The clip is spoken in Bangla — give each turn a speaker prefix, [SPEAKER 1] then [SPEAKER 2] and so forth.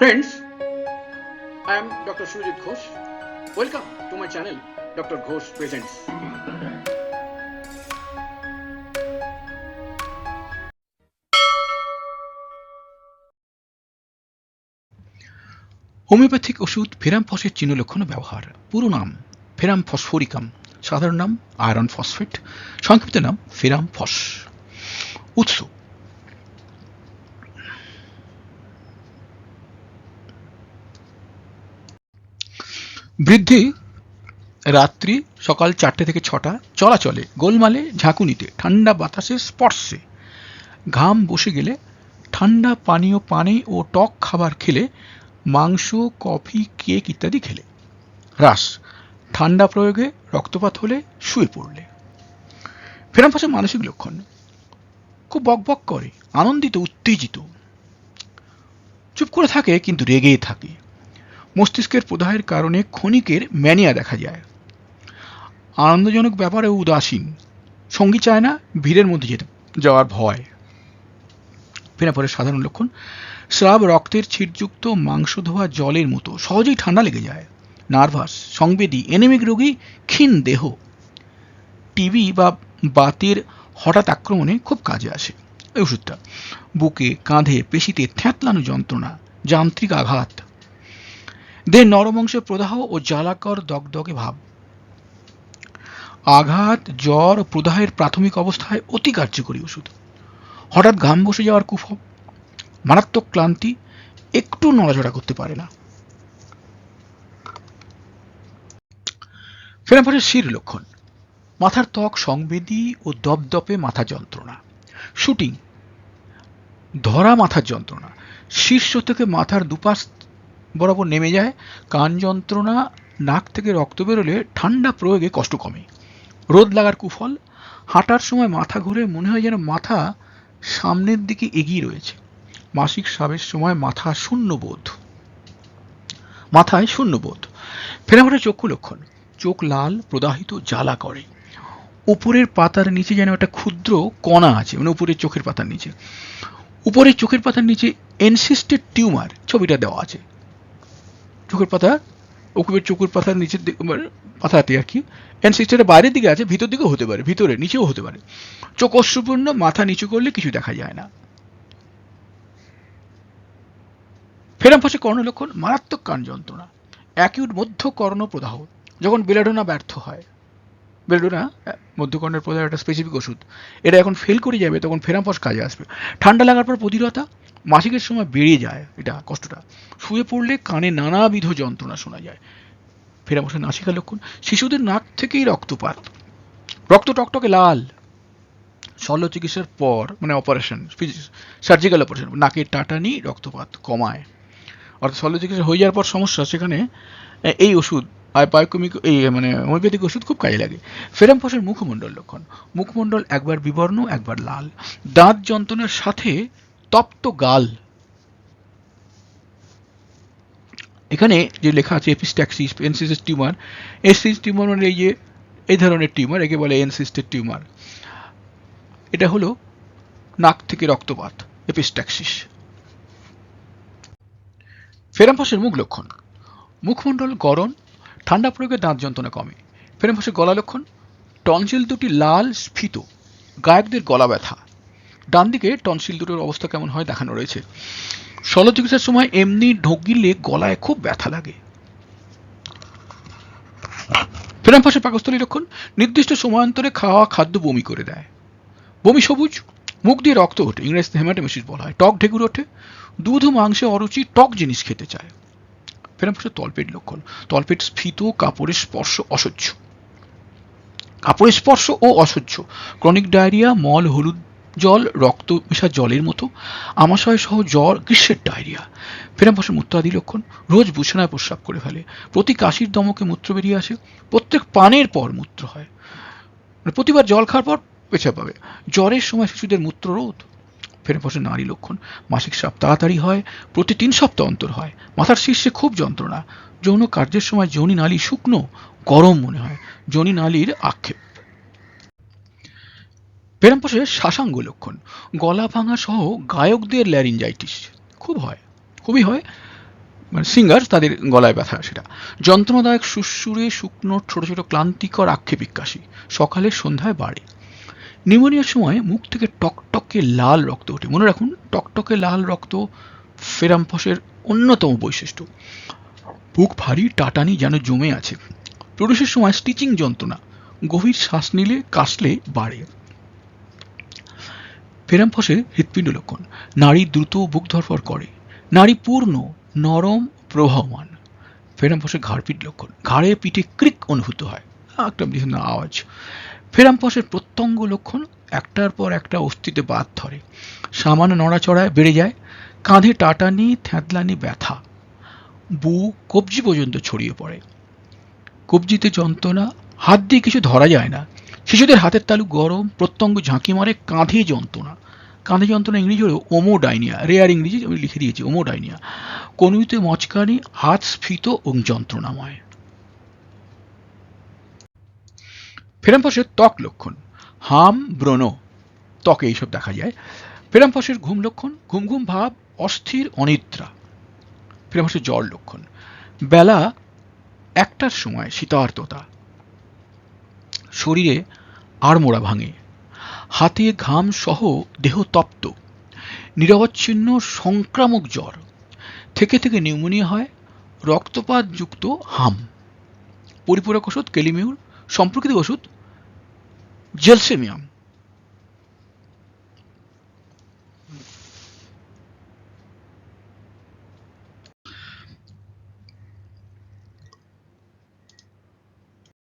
[SPEAKER 1] Friends, I am Dr. Sujit Ghosh. Welcome to my channel, Dr. Ghosh Presents. Homeopathic ওষুধ ফেরাম ফসের চিহ্ন লক্ষণ ও ব্যবহার পুরো নাম ফেরাম ফসফোরিকাম সাধারণ নাম আয়রন ফসফেট সংক্ষিপ্ত নাম ফেরাম ফস উৎস বৃদ্ধি রাত্রি সকাল চারটে থেকে ছটা, চলাচলে, গোলমালে, ঝাঁকুনিতে, ঠান্ডা বাতাসে, স্পর্শে। ঘাম বসে গেলে, ঠান্ডা পানীয় পানি ও টক খাবার খেলে, মাংস, কফি, কেক ইত্যাদি খেলে। হ্রাস ঠান্ডা প্রয়োগে রক্তপাত হলে শুয়ে পড়লে। ফেরাম ফাঁসের মানসিক লক্ষণ। খুব বকবক করে, আনন্দিত, উত্তেজিত। চুপ করে থাকে, কিন্তু রেগেই থাকে। মস্তিষ্কের প্রদাহের কারণে ক্ষণিকের ম্যানিয়া দেখা যায়। আনন্দজনক ব্যাপারে উদাসীন। সঙ্গী চায় না, ভিড়ের মধ্যে যেতে, যাওয়ার ভয়। ফেরাফরের সাধারণ লক্ষণ, স্রাব রক্তের ছিটযুক্ত মাংস ধোয়া জলের মতো, সহজেই ঠান্ডা লেগে যায়। নার্ভাস, সংবেদী, এনেমিক রোগী, ক্ষীণ দেহ। টিবি বা বাতের হঠাৎ আক্রমণে খুব কাজে আসে। এই ওষুধটা, বুকে, কাঁধে, পেশিতে থ্যাতলানো যন্ত্রণা, যান্ত্রিক আঘাত। দেহের নরম অংশে প্রদাহ ও জ্বালাকর দগদগে ভাব। আঘাত, জ্বর প্রদাহের প্রাথমিক অবস্থায় অতি কার্যকরী ওষুধ। হঠাৎ ঘাম বসে যাওয়ার কুফল। মারাত্মক ক্লান্তি একটু নড়াচড়া করতে পারে না। ফেরাফারের শির লক্ষণ। মাথার ত্বক সংবেদী ও দপদপে মাথা যন্ত্রণা। শুটিং। ধরা মাথার যন্ত্রণা। শীর্ষ থেকে মাথার দুপাশ বরাবর নেমে যায়, কান যন্ত্রণা, নাক থেকে রক্ত বেরোলে ঠান্ডা প্রয়োগে কষ্ট কমে। রোদ লাগার কুফল, হাঁটার সময় মাথা ঘুরে মনে হয় যেন মাথা সামনের দিকে এগিয়ে রয়েছে। মাসিক স্রাবের সময় মাথা শূন্যবোধ। মাথায় শূন্যবোধ। ফেরাফারে চক্ষু লক্ষণ। চোখ লাল, প্রদাহিত, জ্বালা করে। উপরের পাতার নিচে যেন একটা ক্ষুদ্র কণা আছে মানে উপরের চোখের পাতার নিচে। উপরের চোখের পাতার নিচে এনসিস্টেড টিউমার, ছবিটা দেওয়া আছে। চোখের পাতা উপরের চোখের পাতার নিচের দিকে পাতাতে আর কি। এনসিস্টেডের বাইরের দিকে আছে, ভিতর দিকেও হতে পারে, ভিতরে, নিচেও হতে পারে। চোখ অশ্রুপূর্ণ, মাথা নিচু করলে কিছু দেখা যায় না। ফেরাম ফাঁসে কর্ণলক্ষণ, মারাত্মক কান যন্ত্রণা অ্যাকিউট মধ্য কর্ণ প্রদাহ, যখন বেলাডোনা ব্যর্থ হয়। বেলাডোনা মধ্যকর্ণের প্রদাহ একটা স্পেসিফিক ওষুধ। এটা এখন ফেল করে যাবে, তখন ফেরাম ফাঁস কাজে আসবে। ঠান্ডা লাগার পর প্রতিরতা মাসিকের সময় বেড়ে যায় এটা কষ্টটা। শুয়ে পড়লে কানে নানাবিধ যন্ত্রণা শোনা যায়। ফেরাম ফাঁসের নাসিকা লক্ষণ, শিশুদের নাক থেকেই রক্তপাত। রক্ত টকটকে লাল। শল্য চিকিৎসার পর মানে অপারেশন সার্জিক্যাল অপারেশন নাকের টাটানি রক্তপাত কমায়। অর্থাৎ শল্য চিকিৎসা হয়ে যাওয়ার পর সমস্যা সেখানে এই ওষুধ বায়োকমিক এই মানে হোমিওপ্যাথিক ওষুধ খুব কাজে লাগে। ফেরাম ফসের মুখমণ্ডল লক্ষণ। মুখমণ্ডল একবার বিবর্ণ, একবার লাল। দাঁত যন্ত্রণার সাথে তপ্ত গাল। এখানে যে লেখা আছে, এপিস্ট্যাক্সিস এনসিসিস টিউমার এসিস টিউমার মানে এই যে, এই ধরনের টিউমার, একে বলে এনসিস্টেড টিউমার। এটা হলো নাক থেকে রক্তপাত, এপিস্ট্যাক্সিস। ফেরামফাসের মুখ লক্ষণ। মুখমণ্ডল গরম ঠান্ডা প্রয়োগে দাঁত যন্ত্রণা কমে। ফেরামফাসের গলা লক্ষণ টনসিল দুটি লাল স্ফীত, গায়কদের গলা ব্যথা। ডান দিকে টনসিল দুটোর অবস্থা কেমন হয় দেখানো রয়েছে। শল্য চিকিৎসার সময় এমনি ঢোক গিললে গলায় খুব ব্যথা লাগে। ফেরাম ফেরামফাসের পাকস্থলী লক্ষণ নির্দিষ্ট সময়ান্তরে খাওয়া খাদ্য বমি করে দেয়। বমি সবুজ, মুখ দিয়ে রক্ত ওঠে, ইংরেজিতে হেমাটোমেসিস বলা হয়। টক ঢেকুর ওঠে, দুধ মাংসে অরুচি, টক জিনিস খেতে চায়। ফেরামফাসের তলপেট লক্ষণ, তলপেট স্ফীত, কাপড়ের স্পর্শ অসহ্য। কাপড়ের স্পর্শ ও অসহ্য, ক্রনিক ডায়রিয়া, মল, হলুদ জল, রক্ত মেশা জলের মতো। আমাশয় সহ জ্বর, গ্রীষ্মের ডায়রিয়া। ফেরামফাসের মূত্রাদি লক্ষণ, রোজ বিছানায় প্রস্রাব করে ফেলে। প্রতি কাশির দমকে মূত্র বেরিয়ে আসে। প্রত্যেক পানের পর মূত্র হয়। মানে প্রতিবার জল খাওয়ার পর পেছাব পাবে। জ্বরের সময় শিশুদের মূত্ররোধ ফেরে বসে নারী লক্ষণ, মাসিক স্রাব তাড়াতাড়ি হয়, প্রতি তিন সপ্তাহ অন্তর হয়। মাথার শীর্ষে খুব যন্ত্রণা। যৌন কার্যের সময় যৌনি নালী শুকনো, গরম মনে হয়। যৌনি নালীর আক্ষেপ। পেরাম্পাসের শাসাঙ্গ লক্ষণ। গলা ভাঙা সহ গায়কদের ল্যারিঞ্জাইটিস খুব হয়, খুবই হয়। মানে সিঙ্গার তাদের গলায় ব্যথা সেটা। যন্ত্রণাদায়ক সুসুরে শুকনো, ছোট ছোট, ক্লান্তিকর আক্ষেপিকাশি সকালে সন্ধ্যায় বাড়ে। নিউমোনিয়ার সময় মুখ থেকে টকটকে লাল রক্ত ওঠে। মনে রাখুন, টকটকে লাল রক্ত ফেরাম্পসের অন্যতম বৈশিষ্ট্য। বুক ভারী, টাটানি যেন জমে আছে। প্রবেশের সময় স্টিচিং যন্ত্রণা। গভীর শ্বাস নিলে, কাশলে বাড়ে। ফেরাম্পসের হৃৎপিণ্ড লক্ষণ। নারী দ্রুত বুক ধরফর করে। নারী পূর্ণ, নরম, প্রবাহমান। ফেরাম্পসের ঘাড়পিট লক্ষণ। ঘাড়ে পিঠে ক্রিক অনুভূত হয়। একটা বিভিন্ন আওয়াজ। ফেরাম্পসের প্রত্যঙ্গ লক্ষণ একটার পর একটা অস্থিতে বাদ ধরে। সামান্য নড়াচড়ায় বেড়ে যায়। কাঁধে টাটানি, থ্যাঁতলানি, ব্যথা। বুক কবজি পর্যন্ত ছড়িয়ে পড়ে। কবজিতে যন্ত্রণা। হাত দিয়ে কিছু ধরা যায় না। শিশুদের হাতের তালু গরম, প্রত্যঙ্গ ঝাঁকি মারে, কাঁধে যন্ত্রণা। কাঁধে যন্ত্রণা ইংরেজি হলো ওমোডাইনিয়া রেয়ার ইংরেজি, আমি লিখে দিয়েছি, ওমোডাইনিয়া। কনুইতে মচকানি, হাত স্ফীত ও যন্ত্রণাময়। ফেরাম্পসের ত্বক লক্ষণ, হাম, ব্রণ, ত্বকে এইসব দেখা যায়। ফেরাম্পসের ঘুম লক্ষণ, ঘুম ঘুম ভাব, অস্থির, অনিদ্রা। ফেরাম্পসের জ্বর লক্ষণ, বেলা একটার সময়, শীতার্ততা। শরীরে আড়মোড়া ভাঙে। হাতে ঘাম সহ দেহ তপ্ত। নিরবচ্ছিন্ন সংক্রামক জ্বর। থেকে থেকে নিউমোনিয়া হয় রক্তপাতযুক্ত হাম। পরিপূরক ওষুধ, কেলিমিউর, সম্পর্কিত ওষুধ, জেলসেমিয়াম।